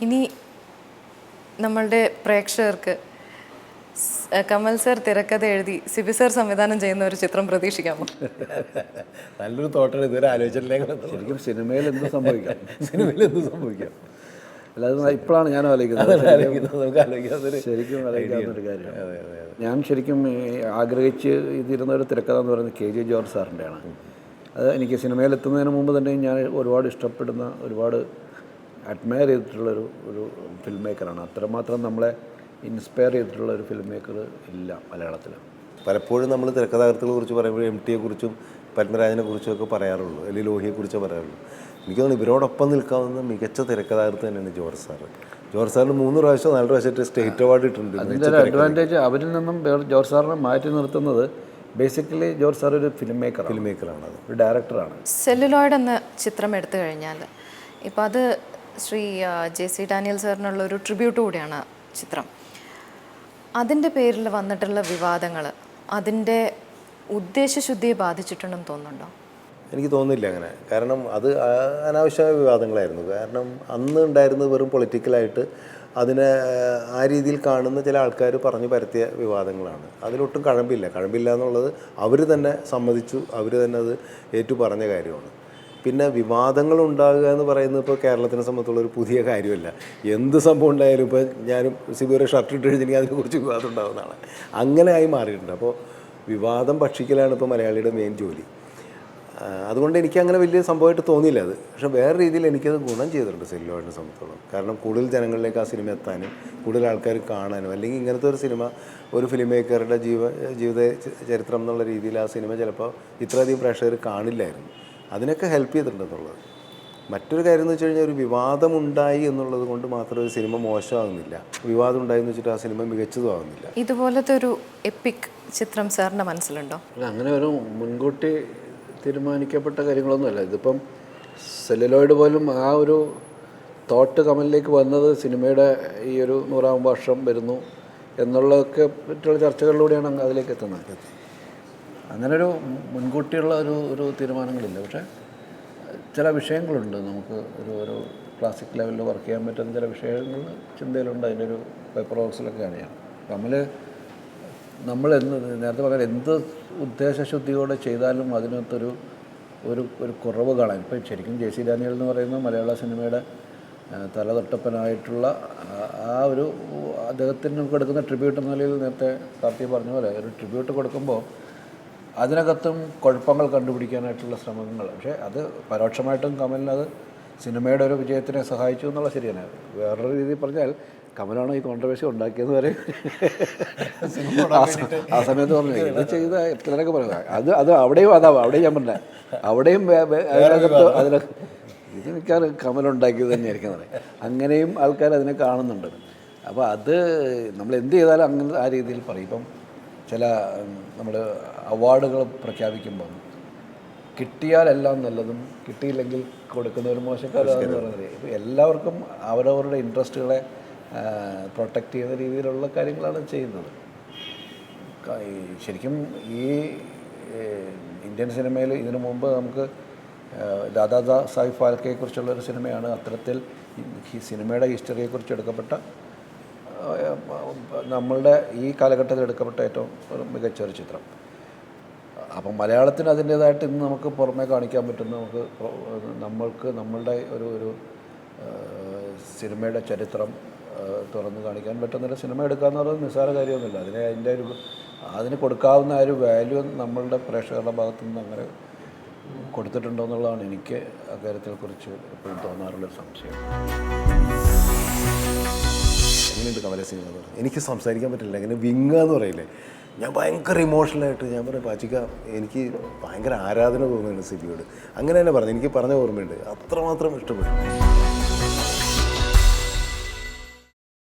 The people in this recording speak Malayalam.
ഇനി നമ്മളുടെ പ്രേക്ഷകർക്ക് കമൽ സർ തിരക്കഥ എഴുതി സിബി സർ സംവിധാനം ചെയ്യുന്ന ഒരു ചിത്രം പ്രതീക്ഷിക്കാമോ? നല്ലൊരു തോട്ടാണ് ഇതുവരെ ആലോചിച്ചിട്ടില്ലേ ശരിക്കും സിനിമയിൽ എന്ത് സംഭവിക്കാം? സിനിമയിൽ എന്ത് സംഭവിക്കാം? അല്ലാതെ ഇപ്പോഴാണ് ഞാൻ ആലോചിക്കുന്നത്. ശരിക്കും ആലോചിക്കാവുന്നൊരു കാര്യം ഞാൻ ശരിക്കും ആഗ്രഹിച്ച് ഇതിരുന്ന ഒരു തിരക്കഥ എന്ന് പറയുന്നത് കെ ജെ ജോർജ് സാറിന്റെയാണ് അത് എനിക്ക് സിനിമയിൽ എത്തുന്നതിന് മുമ്പ് തന്നെ ഞാൻ ഒരുപാട് ഇഷ്ടപ്പെടുന്ന ഒരുപാട് അഡ്മയർ ചെയ്തിട്ടുള്ളൊരു ഒരു ഫിലിം മേക്കറാണ് അത്രമാത്രം നമ്മളെ ഇൻസ്പയർ ചെയ്തിട്ടുള്ള ഒരു ഫിലിം മേക്കർ ഇല്ല മലയാളത്തിൽ പലപ്പോഴും നമ്മൾ തിരക്കഥാകൃത്തുകളെ കുറിച്ച് പറയുമ്പോൾ എം ടിയെ കുറിച്ചും പത്മരാജനെ കുറിച്ചും ഒക്കെ പറയാറുള്ളൂ. അല്ലെങ്കിൽ ലോഹിയെ കുറിച്ചേ പറയാറുള്ളൂ. എനിക്ക് തോന്നുന്നു ഇവരോടൊപ്പം നിൽക്കാവുന്ന മികച്ച തിരക്കഥാകൃത്ത് തന്നെയാണ് ജോർജ് സാറ്. ജോർജ് സാറിന് മൂന്ന് പ്രാവശ്യം നാല് പ്രാവശ്യമായിട്ട് സ്റ്റേറ്റ് അവാർഡ് ഇട്ടിട്ടുണ്ട് അതിന്റെ ഒരു അഡ്വാന്റേജ് അവരിൽ നിന്നും വേറെ ജോർജ് സാറിനെ മാറ്റി നിർത്തുന്നത് ബേസിക്കലി ജോർജ് സാർ ഒരു ഫിലിം മേക്കർ ഫിലിം മേക്കറാണ് ഒരു ഡയറക്ടറാണ് സെല്ലുലോയിഡ് എന്ന ചിത്രം എടുത്തു കഴിഞ്ഞാൽ ഇപ്പോൾ അത് ശ്രീ ജെ സി ഡാനിയൽ സാറിനുള്ള ഒരു ട്രിബ്യൂട്ട് കൂടിയാണ് ചിത്രം. അതിന്റെ പേരിൽ വന്നിട്ടുള്ള വിവാദങ്ങൾ അതിന്റെ ഉദ്ദേശശുദ്ധിയെ ബാധിച്ചിട്ടുണ്ടെന്ന് തോന്നുന്നുണ്ടോ? എനിക്ക് തോന്നുന്നില്ല അങ്ങനെ. കാരണം അത് അനാവശ്യമായ വിവാദങ്ങളായിരുന്നു. കാരണം അന്ന് ഉണ്ടായിരുന്നത് വെറും പൊളിറ്റിക്കലായിട്ട് അതിനെ ആ രീതിയിൽ കാണുന്ന ചില ആൾക്കാർ പറഞ്ഞു പരത്തിയ വിവാദങ്ങളാണ്. അതിലൊട്ടും കഴമ്പില്ല. കഴമ്പില്ല എന്നുള്ളത് അവർ തന്നെ സമ്മതിച്ചു. അവർ തന്നെ അത് ഏറ്റു പറഞ്ഞ കാര്യമാണ്. പിന്നെ വിവാദങ്ങൾ ഉണ്ടാകുക എന്ന് പറയുന്നത് ഇപ്പോൾ കേരളത്തിനെ സംബന്ധിച്ചുള്ള ഒരു പുതിയ കാര്യമല്ല. എന്ത് സംഭവം ഉണ്ടായാലും ഇപ്പോൾ ഞാനും സിബിയുടെ ഷർട്ട് ഇട്ട് കഴിഞ്ഞെങ്കിൽ അതിനെക്കുറിച്ച് വിവാദം ഉണ്ടാകുന്നതാണ് അങ്ങനെ ആയി മാറിയിട്ടുണ്ട്. അപ്പോൾ വിവാദം ഭക്ഷിക്കലാണ് ഇപ്പോൾ മലയാളിയുടെ മെയിൻ ജോലി. അതുകൊണ്ട് എനിക്ക് അങ്ങനെ വലിയ സംഭവമായിട്ട് തോന്നിയില്ല അത്. പക്ഷേ വേറെ രീതിയിൽ എനിക്കത് ഗുണം ചെയ്തിട്ടുണ്ട് സെല്ലുലോയിഡിനെ സംബന്ധിച്ചോളം. കാരണം കൂടുതൽ ജനങ്ങളിലേക്ക് ആ സിനിമ എത്താനും കൂടുതൽ ആൾക്കാർ കാണാനും അല്ലെങ്കിൽ ഇങ്ങനത്തെ ഒരു സിനിമ ഒരു ഫിലിം മേക്കറുടെ ജീവ ജീവിത ചരിത്രം എന്നുള്ള രീതിയിൽ ആ സിനിമ ചിലപ്പോൾ ഇത്രയധികം പ്രേക്ഷകർ കാണില്ലായിരുന്നു. അതിനൊക്കെ ഹെൽപ്പ് ചെയ്തിട്ടുണ്ടെന്നുള്ളത്. മറ്റൊരു കാര്യം എന്ന് വെച്ച് കഴിഞ്ഞാൽ ഒരു വിവാദമുണ്ടായി എന്നുള്ളത് കൊണ്ട് മാത്രം ഒരു സിനിമ മോശമാകുന്നില്ല. വിവാദം ഉണ്ടായി എന്ന് വെച്ചിട്ട് ആ സിനിമ മികച്ചതും ആകുന്നില്ല. ഇതുപോലത്തെ ഒരു എപ്പിക് ചിത്രം സാറിന്റെ മനസ്സിലുണ്ടോ? അങ്ങനെ ഒരു മുൻകൂട്ടി തീരുമാനിക്കപ്പെട്ട കാര്യങ്ങളൊന്നുമല്ല ഇതിപ്പം സെല്ലുലോയിഡ് പോലും ആ ഒരു തോട്ട് കമലിലേക്ക് വന്നത് സിനിമയുടെ ഈ ഒരു നൂറാം വർഷം വരുന്നു എന്നുള്ളതൊക്കെ പറ്റുള്ള ചർച്ചകളിലൂടെയാണ് അങ്ങ് അതിലേക്ക് എത്തുന്നത്. അങ്ങനെ ഒരു മുൻകൂട്ടിയുള്ള ഒരു ഒരു തീരുമാനങ്ങളില്ല. പക്ഷേ ചില വിഷയങ്ങളുണ്ട്. നമുക്ക് ഒരു ഒരു ക്ലാസിക് ലെവലിൽ വർക്ക് ചെയ്യാൻ പറ്റുന്ന ചില വിഷയങ്ങൾ ചിന്തയിലുണ്ട്. അതിന്റെ ഒരു പേപ്പർ വർക്സിലൊക്കെ അറിയാം. നമ്മൾ നമ്മൾ എന്ത് നേരത്തെ പറഞ്ഞാൽ എന്ത് ഉദ്ദേശശുദ്ധിയോടെ ചെയ്താലും അതിനകത്തൊരു ഒരു ഒരു കുറവ് കാണാൻ. ഇപ്പം ശരിക്കും ജെ സി ഡാനിയൽ എന്ന് പറയുന്ന മലയാള സിനിമയുടെ തലതൊട്ടപ്പനായിട്ടുള്ള ആ- ഒരു അദ്ദേഹത്തിന് കൊടുക്കുന്ന ട്രിബ്യൂട്ട് എന്ന നിലയിൽ നേരത്തെ കാർത്തി പറഞ്ഞ പോലെ ഒരു ട്രിബ്യൂട്ട് കൊടുക്കുമ്പോൾ അതിനകത്തും കുഴപ്പങ്ങൾ കണ്ടുപിടിക്കാനായിട്ടുള്ള ശ്രമങ്ങൾ. പക്ഷേ അത് പരോക്ഷമായിട്ടും കമലിനത് സിനിമയുടെ ഒരു വിജയത്തിനെ സഹായിച്ചു എന്നുള്ള ശരിയാണ് വേറൊരു രീതിയിൽ പറഞ്ഞാൽ കമലാണ് ഈ കോൺട്രവേഴ്സി ഉണ്ടാക്കിയത് വരെ ആ സമയത്ത് പറഞ്ഞു ഇത് ചെയ്ത ചിലരൊക്കെ പറയുക അത് അത് അവിടെയും അതാവും അവിടെയും ഞാൻ പറഞ്ഞ അവിടെയും അതിനകത്ത് അതിനകത്ത് ഇത് മിക്കവാറും കമലുണ്ടാക്കിയത് തന്നെയായിരിക്കും. അങ്ങനെയും ആൾക്കാർ അതിനെ കാണുന്നുണ്ട്. അപ്പോൾ അത് നമ്മൾ എന്ത് ചെയ്താലും അങ്ങനെ ആ രീതിയിൽ പറയും. ഇപ്പം ചില നമ്മൾ അവാർഡുകൾ പ്രഖ്യാപിക്കുമ്പോൾ കിട്ടിയാലെല്ലാം നല്ലതും കിട്ടിയില്ലെങ്കിൽ കൊടുക്കുന്ന ഒരു മോശക്കാരാണെന്ന് പറയുന്നത് ഇപ്പോൾ എല്ലാവർക്കും അവരവരുടെ ഇൻട്രസ്റ്റുകളെ പ്രൊട്ടക്റ്റ് ചെയ്യുന്ന രീതിയിലുള്ള കാര്യങ്ങളാണ് ചെയ്യുന്നത്. ശരിക്കും ഈ ഇന്ത്യൻ സിനിമയിൽ ഇതിനു മുമ്പ് നമുക്ക് ദാദാ സാഹിബ് ഫാൽക്കെക്കുറിച്ചുള്ള ഒരു സിനിമയാണ്. അത്തരത്തിൽ ഈ സിനിമയുടെ ഹിസ്റ്ററിയെക്കുറിച്ച് എടുക്കപ്പെട്ട നമ്മളുടെ ഈ കാലഘട്ടത്തിൽ എടുക്കപ്പെട്ട ഏറ്റവും മികച്ച ഒരു ചിത്രം. അപ്പം മലയാളത്തിന് അതിന്റേതായിട്ട് ഇന്ന് നമുക്ക് പുറമേ കാണിക്കാൻ പറ്റുന്ന നമുക്ക് നമ്മൾക്ക് നമ്മളുടെ ഒരു ഒരു സിനിമയുടെ ചരിത്രം തുറന്ന് കാണിക്കാൻ പറ്റുന്നൊരു സിനിമ എടുക്കുക എന്ന് പറയുന്നത് നിസ്സാര കാര്യമൊന്നുമില്ല. അതിന് അതിന്റെ ഒരു അതിന് കൊടുക്കാവുന്ന ആ ഒരു വാല്യൂ നമ്മളുടെ പ്രേക്ഷകരുടെ ഭാഗത്തു നിന്ന് അങ്ങനെ കൊടുത്തിട്ടുണ്ടോ എന്നുള്ളതാണ് എനിക്ക് അക്കാര്യത്തെ കുറിച്ച് എപ്പോഴും തോന്നാറുള്ളൊരു സംശയം. എങ്ങനെയുണ്ട് കമല സിനിമ എനിക്ക് സംസാരിക്കാൻ പറ്റില്ല. എങ്ങനെ വിങ്ങ എന്ന് പറയില്ലേ? ഞാൻ ഭയങ്കര ഇമോഷണലായിട്ട് ഞാൻ പറഞ്ഞു പാച്ചിക്ക എനിക്ക് ഭയങ്കര ആരാധന തോന്നുന്നുണ്ട് സിബിയോട് അങ്ങനെ തന്നെ പറഞ്ഞു. എനിക്ക് പറഞ്ഞ ഓർമ്മയുണ്ട്. അത്രമാത്രം ഇഷ്ടപ്പെട്ടു.